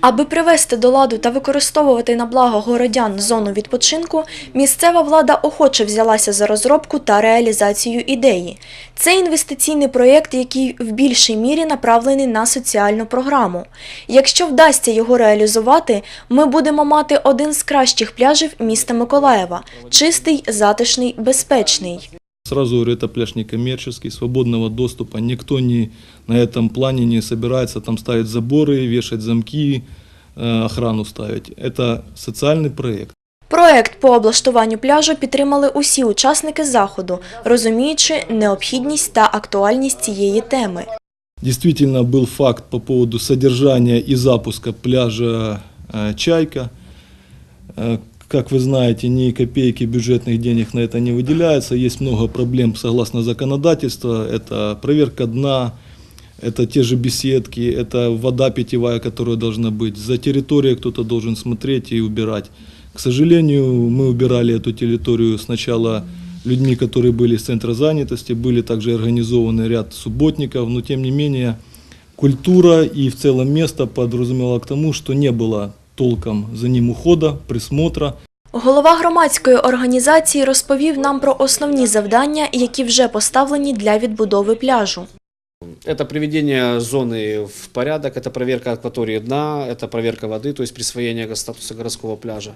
Аби привести до ладу та використовувати на благо городян зону відпочинку, місцева влада охоче взялася за розробку та реалізацію ідеї. Це інвестиційний проєкт, який в більшій мірі направлений на соціальну програму. Якщо вдасться його реалізувати, ми будемо мати один з кращих пляжів міста Миколаєва – чистий, затишний, безпечний. Сразу говорю, это пляж некоммерческий, свободного доступа. Никто не, на этом плане не собирается там ставить заборы, вешать замки, э, охрану ставить. Это социальный проект. Проект по облаштуванню пляжу підтримали усі учасники заходу, розуміючи необхідність та актуальність цієї теми. Действительно был факт по поводу содержания и запуска пляжа э, «Чайка». Как вы знаете, ни копейки бюджетных денег на это не выделяется. Есть много проблем согласно законодательству. Это проверка дна, это те же беседки, это вода питьевая, которая должна быть. За территорией кто-то должен смотреть и убирать. К сожалению, мы убирали эту территорию сначала людьми, которые были с центра занятости, были также организованы ряд субботников, но тем не менее культура и в целом место подразумевало к тому, что не было толком за ним ухода, присмотра. Голова громадської організації розповів нам про основні завдання, які вже поставлені для відбудови пляжу. Это приведение зоны в порядок, это проверка акватории дна, это проверка воды, то есть присвоение статуса городского пляжа.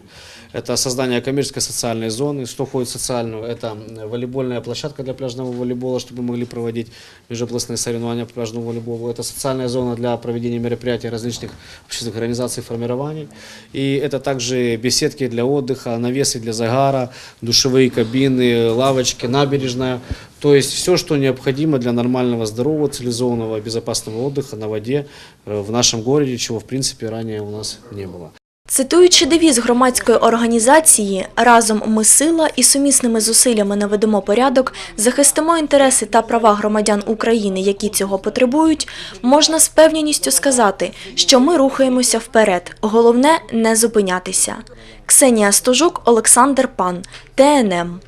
Это создание коммерческой социальной зоны. Что входит в социальную? Это волейбольная площадка для пляжного волейбола, чтобы мы могли проводить межобластные соревнования по пляжному волейболу. Это социальная зона для проведения мероприятий различных общественных организаций и формирований. И это также беседки для отдыха, навесы для загара, душевые кабины, лавочки, набережная. То есть все, что необходимо для нормального, здорового, цивилизованного, безопасного отдыха на воде э, в нашем городе, чего в принципе ранее у нас не было. Цитуючи девіз громадської організації Разом ми сила і сумісними зусиллями наведемо порядок, захистимо інтереси та права громадян України, які цього потребують, можна з певністю сказати, що ми рухаємося вперед. Головне не зупинятися. Ксенія Стожук, Олександр Пан, ТНМ.